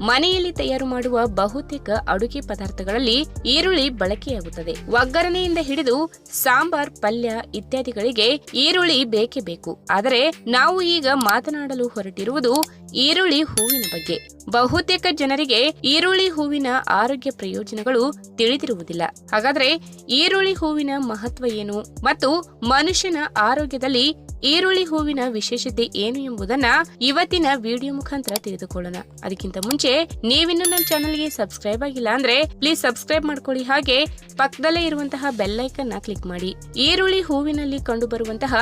ಮನೆಯಲ್ಲಿ ತಯಾರು ಮಾಡುವ ಬಹುತೇಕ ಅಡುಗೆ ಪದಾರ್ಥಗಳಲ್ಲಿ ಈರುಳ್ಳಿ ಬಳಕೆಯಾಗುತ್ತದೆ. ಒಗ್ಗರಣೆಯಿಂದ ಹಿಡಿದು ಸಾಂಬಾರ್, ಪಲ್ಯ ಇತ್ಯಾದಿಗಳಿಗೆ ಈರುಳ್ಳಿ ಬೇಕೇ ಬೇಕು. ಆದರೆ ನಾವು ಈಗ ಮಾತನಾಡಲು ಹೊರಟಿರುವುದು ಈರುಳ್ಳಿ ಹೂವಿನ ಬಗ್ಗೆ. ಬಹುತೇಕ ಜನರಿಗೆ ಈರುಳ್ಳಿ ಹೂವಿನ ಆರೋಗ್ಯ ಪ್ರಯೋಜನಗಳು ತಿಳಿದಿರುವುದಿಲ್ಲ. ಹಾಗಾದ್ರೆ ಈರುಳ್ಳಿ ಹೂವಿನ ಮಹತ್ವ ಏನು? ಮತ್ತು ಮನುಷ್ಯನ ಆರೋಗ್ಯದಲ್ಲಿ ಈರುಳ್ಳಿ ಹೂವಿನ ವಿಶೇಷತೆ ಏನು ಎಂಬುದನ್ನ ಇವತ್ತಿನ ವಿಡಿಯೋ ಮುಖಾಂತರ ತಿಳಿದುಕೊಳ್ಳೋಣ. ಅದಕ್ಕಿಂತ ಮುಂಚೆ ನೀವಿನ್ನು ನನ್ನ ಚಾನಲ್ಗೆ ಸಬ್ಸ್ಕ್ರೈಬ್ ಆಗಿಲ್ಲ ಅಂದ್ರೆ ಪ್ಲೀಸ್ ಸಬ್ಸ್ಕ್ರೈಬ್ ಮಾಡ್ಕೊಳ್ಳಿ. ಹಾಗೆ ಪಕ್ಕದಲ್ಲೇ ಇರುವಂತಹ ಬೆಲ್ ಐಕನ್ನ ಕ್ಲಿಕ್ ಮಾಡಿ. ಈರುಳ್ಳಿ ಹೂವಿನಲ್ಲಿ ಕಂಡುಬರುವಂತಹ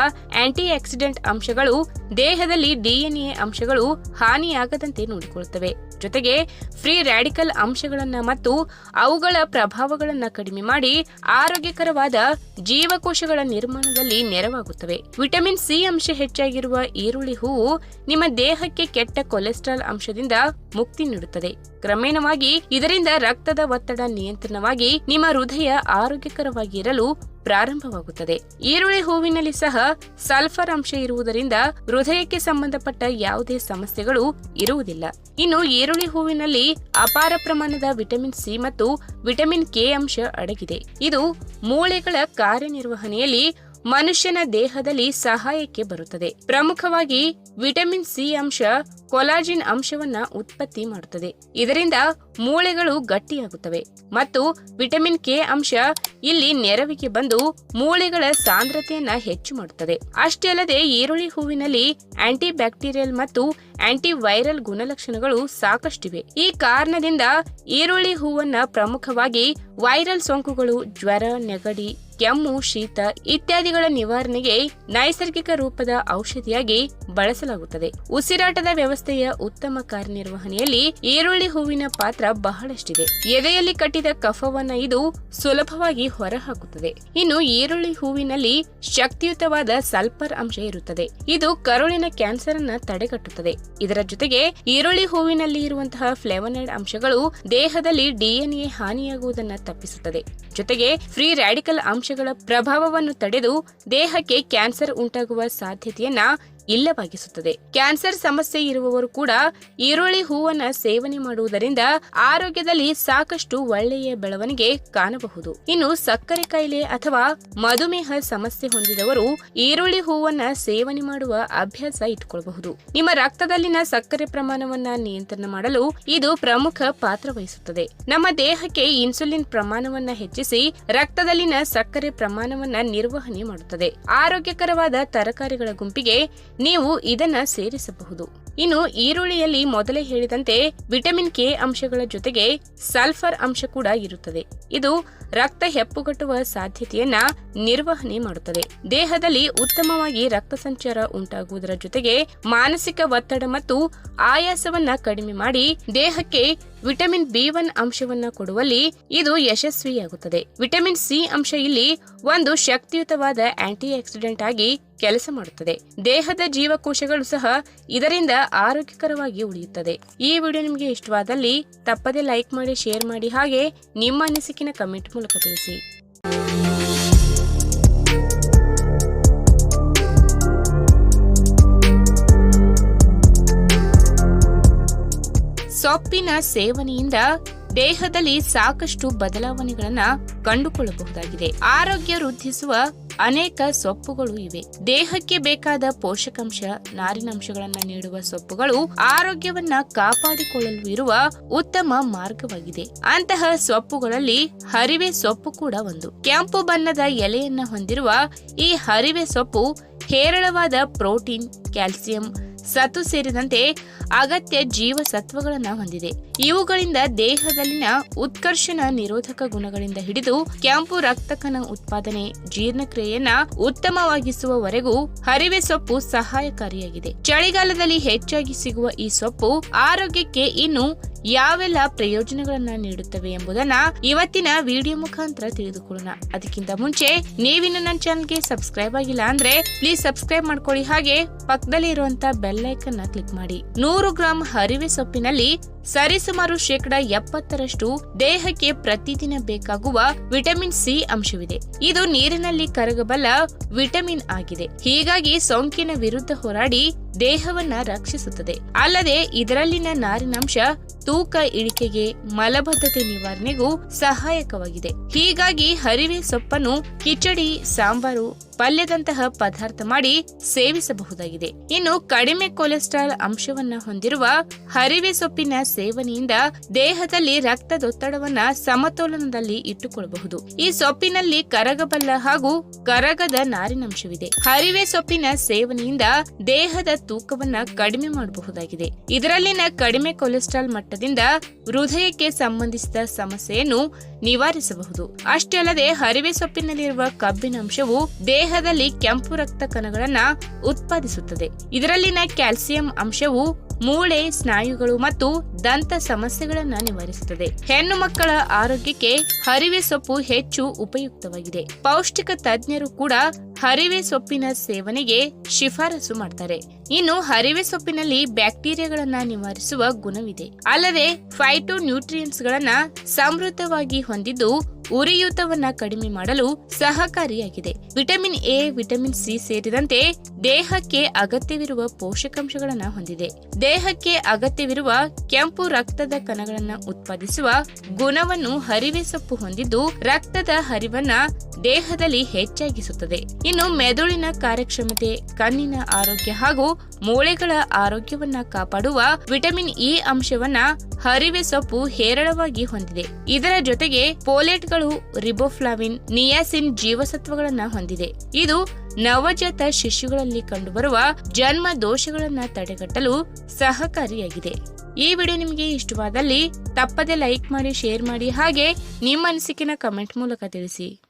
ಆಂಟಿ ಆಕ್ಸಿಡೆಂಟ್ ಅಂಶಗಳು ದೇಹದಲ್ಲಿ ಡಿಎನ್ಎ ಅಂಶಗಳು ಹಾನಿಯಾಗದಂತೆ ನೋಡಿಕೊಳ್ಳುತ್ತವೆ. ಜೊತೆಗೆ ಫ್ರೀ ರ್ಯಾಡಿಕಲ್ ಅಂಶಗಳನ್ನ ಮತ್ತು ಅವುಗಳ ಪ್ರಭಾವಗಳನ್ನ ಕಡಿಮೆ ಮಾಡಿ ಆರೋಗ್ಯಕರವಾದ ಜೀವಕೋಶಗಳ ನಿರ್ಮಾಣದಲ್ಲಿ ನೆರವಾಗುತ್ತವೆ. ವಿಟಮಿನ್ ಸಿ ಅಂಶ ಹೆಚ್ಚಾಗಿರುವ ಈರುಳ್ಳಿ ಹೂವು ನಿಮ್ಮ ದೇಹಕ್ಕೆ ಕೆಟ್ಟ ಕೊಲೆಸ್ಟ್ರಾಲ್ ಅಂಶದಿಂದ ಮುಕ್ತಿ ನೀಡುತ್ತದೆ. ಕ್ರಮೇಣವಾಗಿ ಇದರಿಂದ ರಕ್ತದ ಒತ್ತಡ ನಿಯಂತ್ರಣವಾಗಿ ನಿಮ್ಮ ಹೃದಯ ಆರೋಗ್ಯಕರವಾಗಿರಲು ಪ್ರಾರಂಭವಾಗುತ್ತದೆ. ಈರುಳ್ಳಿ ಹೂವಿನಲ್ಲಿ ಸಹ ಸಲ್ಫರ್ ಅಂಶ ಇರುವುದರಿಂದ ಹೃದಯಕ್ಕೆ ಸಂಬಂಧಪಟ್ಟ ಯಾವುದೇ ಸಮಸ್ಯೆಗಳು ಇರುವುದಿಲ್ಲ. ಇನ್ನು ಈರುಳ್ಳಿ ಹೂವಿನಲ್ಲಿ ಅಪಾರ ಪ್ರಮಾಣದ ವಿಟಮಿನ್ ಸಿ ಮತ್ತು ವಿಟಮಿನ್ ಕೆ ಅಂಶ ಅಡಗಿದೆ. ಇದು ಮೂಳೆಗಳ ಕಾರ್ಯನಿರ್ವಹಣೆಯಲ್ಲಿ ಮನುಷ್ಯನ ದೇಹದಲ್ಲಿ ಸಹಾಯಕ್ಕೆ ಬರುತ್ತದೆ. ಪ್ರಮುಖವಾಗಿ ವಿಟಮಿನ್ ಸಿ ಅಂಶ, ಕೊಲಾಜಿನ್ ಅಂಶವನ್ನ ಉತ್ಪತ್ತಿ ಮಾಡುತ್ತದೆ. ಇದರಿಂದ ಮೂಳೆಗಳು ಗಟ್ಟಿಯಾಗುತ್ತವೆ ಮತ್ತು ವಿಟಮಿನ್ ಕೆ ಅಂಶ ಇಲ್ಲಿ ನೆರವಿಗೆ ಬಂದು ಮೂಳೆಗಳ ಸಾಂದ್ರತೆಯನ್ನ ಹೆಚ್ಚು ಮಾಡುತ್ತದೆ. ಅಷ್ಟೇ ಅಲ್ಲದೆ ಈರುಳ್ಳಿ ಹೂವಿನಲ್ಲಿ ಆಂಟಿ ಬ್ಯಾಕ್ಟೀರಿಯಲ್ ಮತ್ತು ಆಂಟಿ ವೈರಲ್ ಗುಣಲಕ್ಷಣಗಳು ಸಾಕಷ್ಟಿವೆ. ಈ ಕಾರಣದಿಂದ ಈರುಳ್ಳಿ ಹೂವನ್ನ ಪ್ರಮುಖವಾಗಿ ವೈರಲ್ ಸೋಂಕುಗಳು, ಜ್ವರ, ನೆಗಡಿ ಕೆಮ್ಮು, ಶೀತ ಇತ್ಯಾದಿಗಳ ನಿವಾರಣೆಗೆ ನೈಸರ್ಗಿಕ ರೂಪದ ಔಷಧಿಯಾಗಿ ಬಳಸಲಾಗುತ್ತದೆ. ಉಸಿರಾಟದ ವ್ಯವಸ್ಥೆಯ ಉತ್ತಮ ಕಾರ್ಯನಿರ್ವಹಣೆಯಲ್ಲಿ ಈರುಳ್ಳಿ ಹೂವಿನ ಪಾತ್ರ ಬಹಳಷ್ಟಿದೆ. ಎದೆಯಲ್ಲಿ ಕಟ್ಟಿದ ಕಫವನ್ನ ಇದು ಸುಲಭವಾಗಿ ಹೊರಹಾಕುತ್ತದೆ. ಇನ್ನು ಈರುಳ್ಳಿ ಹೂವಿನಲ್ಲಿ ಶಕ್ತಿಯುತವಾದ ಸಲ್ಪರ್ ಅಂಶ ಇರುತ್ತದೆ. ಇದು ಕರುಳಿನ ಕ್ಯಾನ್ಸರ್ ಅನ್ನ ತಡೆಗಟ್ಟುತ್ತದೆ. ಇದರ ಜೊತೆಗೆ ಈರುಳ್ಳಿ ಹೂವಿನಲ್ಲಿ ಇರುವಂತಹ ಫ್ಲೆವನೈಡ್ ಅಂಶಗಳು ದೇಹದಲ್ಲಿ ಡಿಎನ್ಎ ಹಾನಿಯಾಗುವುದನ್ನು ತಪ್ಪಿಸುತ್ತದೆ. ಜೊತೆಗೆ ಫ್ರೀ ರ್ಯಾಡಿಕಲ್ ಅಂಶಗಳ ಪ್ರಭಾವವನ್ನು ತಡೆದು ದೇಹಕ್ಕೆ ಕ್ಯಾನ್ಸರ್ ಉಂಟಾಗುವ ಸಾಧ್ಯತೆಯನ್ನ ಇಲ್ಲವಾಗಿಸುತ್ತದೆ. ಕ್ಯಾನ್ಸರ್ ಸಮಸ್ಯೆ ಇರುವವರು ಕೂಡ ಈರುಳ್ಳಿ ಹೂವನ್ನ ಸೇವನೆ ಮಾಡುವುದರಿಂದ ಆರೋಗ್ಯದಲ್ಲಿ ಸಾಕಷ್ಟು ಒಳ್ಳೆಯ ಬೆಳವಣಿಗೆ ಕಾಣಬಹುದು. ಇನ್ನು ಸಕ್ಕರೆ ಕಾಯಿಲೆ ಅಥವಾ ಮಧುಮೇಹ ಸಮಸ್ಯೆ ಹೊಂದಿದವರು ಈರುಳ್ಳಿ ಹೂವನ್ನ ಸೇವನೆ ಮಾಡುವ ಅಭ್ಯಾಸ ಇಟ್ಕೊಳ್ಳಬಹುದು ನಿಮ್ಮ ರಕ್ತದಲ್ಲಿನ ಸಕ್ಕರೆ ಪ್ರಮಾಣವನ್ನ ನಿಯಂತ್ರಣ ಮಾಡಲು ಇದು ಪ್ರಮುಖ ಪಾತ್ರ ವಹಿಸುತ್ತದೆ. ನಮ್ಮ ದೇಹಕ್ಕೆ ಇನ್ಸುಲಿನ್ ಪ್ರಮಾಣವನ್ನ ಹೆಚ್ಚಿಸಿ ರಕ್ತದಲ್ಲಿನ ಸಕ್ಕರೆ ಪ್ರಮಾಣವನ್ನ ನಿರ್ವಹಣೆ ಮಾಡುತ್ತದೆ. ಆರೋಗ್ಯಕರವಾದ ತರಕಾರಿಗಳ ಗುಂಪಿಗೆ ನೀವು ಇದನ್ನ ಸೇರಿಸಬಹುದು. ಇನ್ನು ಈರುಳ್ಳಿಯಲ್ಲಿ ಮೊದಲೇ ಹೇಳಿದಂತೆ ವಿಟಮಿನ್ ಕೆ ಅಂಶಗಳ ಜೊತೆಗೆ ಸಲ್ಫರ್ ಅಂಶ ಕೂಡ ಇರುತ್ತದೆ. ಇದು ರಕ್ತ ಹೆಪ್ಪುಗಟ್ಟುವ ಸಾಧ್ಯತೆಯನ್ನ ನಿರ್ವಹಣೆ ಮಾಡುತ್ತದೆ. ದೇಹದಲ್ಲಿ ಉತ್ತಮವಾಗಿ ರಕ್ತ ಸಂಚಾರ ಉಂಟಾಗುವುದರ ಜೊತೆಗೆ ಮಾನಸಿಕ ಒತ್ತಡ ಮತ್ತು ಆಯಾಸವನ್ನ ಕಡಿಮೆ ಮಾಡಿ ದೇಹಕ್ಕೆ ವಿಟಮಿನ್ ಬಿ ಒನ್ ಅಂಶವನ್ನ ಕೊಡುವಲ್ಲಿ ಇದು ಯಶಸ್ವಿಯಾಗುತ್ತದೆ. ವಿಟಮಿನ್ ಸಿ ಅಂಶ ಇಲ್ಲಿ ಒಂದು ಶಕ್ತಿಯುತವಾದ ಆಂಟಿ ಆಕ್ಸಿಡೆಂಟ್ ಆಗಿ ಕೆಲಸ ಮಾಡುತ್ತದೆ. ದೇಹದ ಜೀವಕೋಶಗಳು ಸಹ ಇದರಿಂದ ಆರೋಗ್ಯಕರವಾಗಿ ಉಳಿಯುತ್ತದೆ. ಈ ವಿಡಿಯೋ ನಿಮಗೆ ಇಷ್ಟವಾದಲ್ಲಿ ತಪ್ಪದೆ ಲೈಕ್ ಮಾಡಿ, ಶೇರ್ ಮಾಡಿ ಹಾಗೆ ನಿಮ್ಮ ಅನಿಸಿಕಿನ ಕಮೆಂಟ್ ಮೂಲಕ ತಿಳಿಸಿ. ಸೊಪ್ಪಿನ ಸೇವನೆಯಿಂದ ದೇಹದಲ್ಲಿ ಸಾಕಷ್ಟು ಬದಲಾವಣೆಗಳನ್ನ ಕಂಡುಕೊಳ್ಳಬಹುದಾಗಿದೆ. ಆರೋಗ್ಯ ವೃದ್ಧಿಸುವ ಅನೇಕ ಸೊಪ್ಪುಗಳು ಇವೆ. ದೇಹಕ್ಕೆ ಬೇಕಾದ ಪೋಷಕಾಂಶ, ನಾರಿನಾಂಶಗಳನ್ನ ನೀಡುವ ಸೊಪ್ಪುಗಳು ಆರೋಗ್ಯವನ್ನ ಕಾಪಾಡಿಕೊಳ್ಳಲು ಇರುವ ಉತ್ತಮ ಮಾರ್ಗವಾಗಿದೆ. ಅಂತಹ ಸೊಪ್ಪುಗಳಲ್ಲಿ ಹರಿವೆ ಸೊಪ್ಪು ಕೂಡ ಒಂದು. ಕೆಂಪು ಬಣ್ಣದ ಎಲೆಯನ್ನ ಹೊಂದಿರುವ ಈ ಹರಿವೆ ಸೊಪ್ಪು ಹೇರಳವಾದ ಪ್ರೋಟೀನ್, ಕ್ಯಾಲ್ಸಿಯಂ ಸತು ಸೇರಿದಂತೆ ಅಗತ್ಯ ಜೀವಸತ್ವಗಳನ್ನು ಹೊಂದಿದೆ. ಇವುಗಳಿಂದ ದೇಹದಲ್ಲಿನ ಉತ್ಕರ್ಷಣ ನಿರೋಧಕ ಗುಣಗಳಿಂದ ಹಿಡಿದು ಕೆಂಪು ರಕ್ತಕಣ ಉತ್ಪಾದನೆ, ಜೀರ್ಣಕ್ರಿಯೆಯನ್ನ ಉತ್ತಮವಾಗಿಸುವವರೆಗೂ ಹರಿವೆ ಸೊಪ್ಪು ಸಹಾಯಕಾರಿಯಾಗಿದೆ. ಚಳಿಗಾಲದಲ್ಲಿ ಹೆಚ್ಚಾಗಿ ಸಿಗುವ ಈ ಸೊಪ್ಪು ಆರೋಗ್ಯಕ್ಕೆ ಇನ್ನು ಯಾವೆಲ್ಲ ಪ್ರಯೋಜನಗಳನ್ನ ನೀಡುತ್ತವೆ ಎಂಬುದನ್ನ ಇವತ್ತಿನ ವಿಡಿಯೋ ಮುಖಾಂತರ ತಿಳಿದುಕೊಳ್ಳೋಣ. ಅದಕ್ಕಿಂತ ಮುಂಚೆ ನೀವಿನ್ನು ನನ್ನ ಚಾನಲ್ಗೆ ಸಬ್ಸ್ಕ್ರೈಬ್ ಆಗಿಲ್ಲ ಅಂದ್ರೆ ಪ್ಲೀಸ್ ಸಬ್ಸ್ಕ್ರೈಬ್ ಮಾಡ್ಕೊಳ್ಳಿ. ಹಾಗೆ ಪಕ್ಕದಲ್ಲಿ ಇರುವಂತ ಬೆಲ್ ಐಕನ್ ಕ್ಲಿಕ್ ಮಾಡಿ. ನೂರು ಗ್ರಾಂ ಹರಿವೆ ಸೊಪ್ಪಿನಲ್ಲಿ ಸರಿಸುಮಾರು ಶೇಕಡ ಎಪ್ಪತ್ತರಷ್ಟು ದೇಹಕ್ಕೆ ಪ್ರತಿದಿನ ಬೇಕಾಗುವ ವಿಟಮಿನ್ ಸಿ ಅಂಶವಿದೆ. ಇದು ನೀರಿನಲ್ಲಿ ಕರಗಬಲ್ಲ ವಿಟಮಿನ್ ಆಗಿದೆ. ಹೀಗಾಗಿ ಸೋಂಕಿನ ವಿರುದ್ಧ ಹೋರಾಡಿ ದೇಹವನ್ನ ರಕ್ಷಿಸುತ್ತದೆ. ಅಲ್ಲದೆ ಇದರಲ್ಲಿನ ನಾರಿನಾಂಶ ತೂಕ ಇಳಿಕೆಗೆ, ಮಲಬದ್ಧತೆ ನಿವಾರಣೆಗೂ ಸಹಾಯಕವಾಗಿದೆ. ಹೀಗಾಗಿ ಹರಿವೆ ಸೊಪ್ಪನ್ನು ಕಿಚಡಿ, ಸಾಂಬಾರು ಪಲ್ಯದಂತಹ ಪದಾರ್ಥ ಮಾಡಿ ಸೇವಿಸಬಹುದಾಗಿದೆ. ಇನ್ನು ಕಡಿಮೆ ಕೊಲೆಸ್ಟ್ರಾಲ್ ಅಂಶವನ್ನ ಹೊಂದಿರುವ ಹರಿವೆ ಸೊಪ್ಪಿನ ಸೇವನೆಯಿಂದ ದೇಹದಲ್ಲಿ ರಕ್ತದೊತ್ತಡವನ್ನ ಸಮತೋಲನದಲ್ಲಿ ಇಟ್ಟುಕೊಳ್ಳಬಹುದು. ಈ ಸೊಪ್ಪಿನಲ್ಲಿ ಕರಗಬಲ್ಲ ಹಾಗೂ ಕರಗದ ನಾರಿನಂಶವಿದೆ ಹರಿವೆ ಸೊಪ್ಪಿನ ಸೇವನೆಯಿಂದ ದೇಹದ ತೂಕವನ್ನ ಕಡಿಮೆ ಮಾಡಬಹುದಾಗಿದೆ. ಇದರಲ್ಲಿನ ಕಡಿಮೆ ಕೊಲೆಸ್ಟ್ರಾಲ್ ಮಟ್ಟದಿಂದ ಹೃದಯಕ್ಕೆ ಸಂಬಂಧಿಸಿದ ಸಮಸ್ಯೆಯನ್ನು ನಿವಾರಿಸಬಹುದು. ಅಷ್ಟೇ ಅಲ್ಲದೆ ಹರಿವೆ ಸೊಪ್ಪಿನಲ್ಲಿರುವ ಕಬ್ಬಿನ ಅಂಶವು ದೇಹದಲ್ಲಿ ಕೆಂಪು ರಕ್ತ ಕಣಗಳನ್ನ ಉತ್ಪಾದಿಸುತ್ತದೆ. ಇದರಲ್ಲಿನ ಕ್ಯಾಲ್ಸಿಯಂ ಅಂಶವು ಮೂಳೆ, ಸ್ನಾಯುಗಳು ಮತ್ತು ದಂತ ಸಮಸ್ಯೆಗಳನ್ನ ನಿವಾರಿಸುತ್ತದೆ. ಹೆಣ್ಣು ಮಕ್ಕಳ ಆರೋಗ್ಯಕ್ಕೆ ಹರಿವೆ ಸೊಪ್ಪು ಹೆಚ್ಚು ಉಪಯುಕ್ತವಾಗಿದೆ. ಪೌಷ್ಟಿಕ ತಜ್ಞರು ಕೂಡ ಹರಿವೆ ಸೊಪ್ಪಿನ ಸೇವನೆಗೆ ಶಿಫಾರಸು ಮಾಡ್ತಾರೆ. ಇನ್ನು ಹರಿವೆ ಸೊಪ್ಪಿನಲ್ಲಿ ಬ್ಯಾಕ್ಟೀರಿಯಾಗಳನ್ನ ನಿವಾರಿಸುವ ಗುಣವಿದೆ. ಅಲ್ಲದೆ ಫೈಟೋ ನ್ಯೂಟ್ರಿಯೆಂಟ್ಸ್ ಗಳನ್ನ ಸಮೃದ್ಧವಾಗಿ ಹೊಂದಿದ್ದು ಉರಿಯೂತವನ್ನ ಕಡಿಮೆ ಮಾಡಲು ಸಹಕಾರಿಯಾಗಿದೆ. ವಿಟಮಿನ್ ಎ, ವಿಟಮಿನ್ ಸಿ ಸೇರಿದಂತೆ ದೇಹಕ್ಕೆ ಅಗತ್ಯವಿರುವ ಪೋಷಕಾಂಶಗಳನ್ನ ಹೊಂದಿದೆ. ದೇಹಕ್ಕೆ ಅಗತ್ಯವಿರುವ ಕೆಂಪು ರಕ್ತದ ಕಣಗಳನ್ನ ಉತ್ಪಾದಿಸುವ ಗುಣವನ್ನು ಹರಿವೆ ಸೊಪ್ಪು ಹೊಂದಿದ್ದು, ರಕ್ತದ ಹರಿವನ್ನ ದೇಹದಲ್ಲಿ ಹೆಚ್ಚಾಗಿಸುತ್ತದೆ. ಇನ್ನು ಮೆದುಳಿನ ಕಾರ್ಯಕ್ಷಮತೆ, ಕಣ್ಣಿನ ಆರೋಗ್ಯ ಹಾಗೂ ಮೂಳೆಗಳ ಆರೋಗ್ಯವನ್ನ ಕಾಪಾಡುವ ವಿಟಮಿನ್ ಇ ಅಂಶವನ್ನ ಹರಿವೆ ಸೊಪ್ಪು ಹೇರಳವಾಗಿ ಹೊಂದಿದೆ. ಇದರ ಜೊತೆಗೆ ಪೋಲೆಟ್ಗಳು ರಿಬೋಫ್ಲಾವಿನ್, ನಿಯಾಸಿನ್ ಜೀವಸತ್ವಗಳನ್ನ ಹೊಂದಿದೆ. ಇದು ನವಜಾತ ಶಿಶುಗಳಲ್ಲಿ ಕಂಡುಬರುವ ಜನ್ಮ ದೋಷಗಳನ್ನ ತಡೆಗಟ್ಟಲು ಸಹಕಾರಿಯಾಗಿದೆ. ಈ ವಿಡಿಯೋ ನಿಮಗೆ ಇಷ್ಟವಾದಲ್ಲಿ ತಪ್ಪದೆ ಲೈಕ್ ಮಾಡಿ, ಶೇರ್ ಮಾಡಿ ಹಾಗೆ ನಿಮ್ಮ ಅನಿಸಿಕೆನ ಕಮೆಂಟ್ ಮೂಲಕ ತಿಳಿಸಿ.